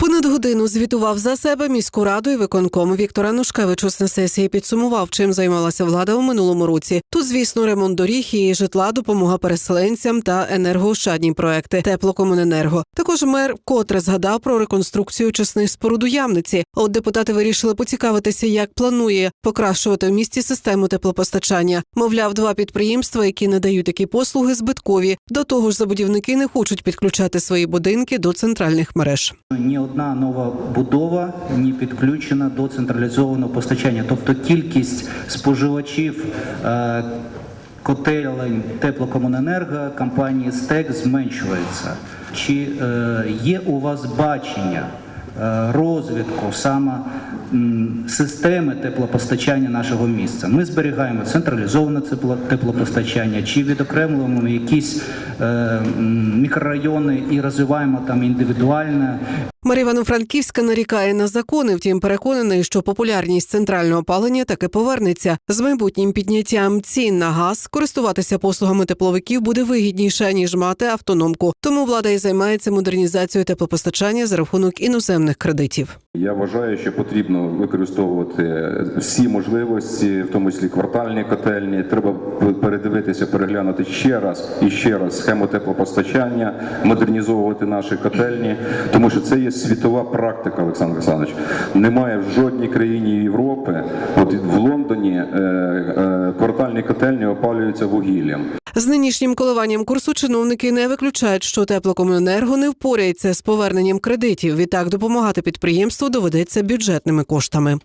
Понад годину звітував за себе міську раду і виконком Віктор Анушкевич на сесії підсумував, чим займалася влада у минулому році. Тут, звісно, ремонт доріг і житла, допомога переселенцям та енергоощадні проекти теплокомуненерго. Також мер вкотре згадав про реконструкцію очисних споруд у Ямниці. От депутати вирішили поцікавитися, як планує покращувати в місті систему теплопостачання. Мовляв, два підприємства, які надають такі послуги, збиткові. До того ж, забудівники не хочуть підключати свої будинки до центральних мереж. Одна нова будова не підключена до централізованого постачання, тобто кількість споживачів е, котелень теплокомуненерго компанії СТЕК зменшується. Чи е, є у вас бачення е, розвитку саме системи теплопостачання нашого міста? Ми зберігаємо централізоване тепло- теплопостачання, чи відокремлюємо якісь е, мікрорайони і розвиваємо там індивідуальне Мер Івано-Франківська нарікає на закони, втім переконаний, що популярність центрального опалення таки повернеться. З майбутнім підняттям цін на газ користуватися послугами тепловиків буде вигідніше ніж мати автономку. Тому влада і займається модернізацією теплопостачання за рахунок іноземних кредитів. Я вважаю, що потрібно використовувати всі можливості, в тому числі квартальні котельні. Треба передивитися, переглянути ще раз і ще раз схему теплопостачання, модернізовувати наші котельні, тому що це є світова практика, Олександр Олександрович. Немає в жодній країні Європи. От в Лондоні е, е, квартальні котельні опалюються вугіллям. З нинішнім коливанням курсу чиновники не виключають, що теплокомуненерго не впорається з поверненням кредитів. Відтак допомагати підприємству доведеться бюджетними коштами.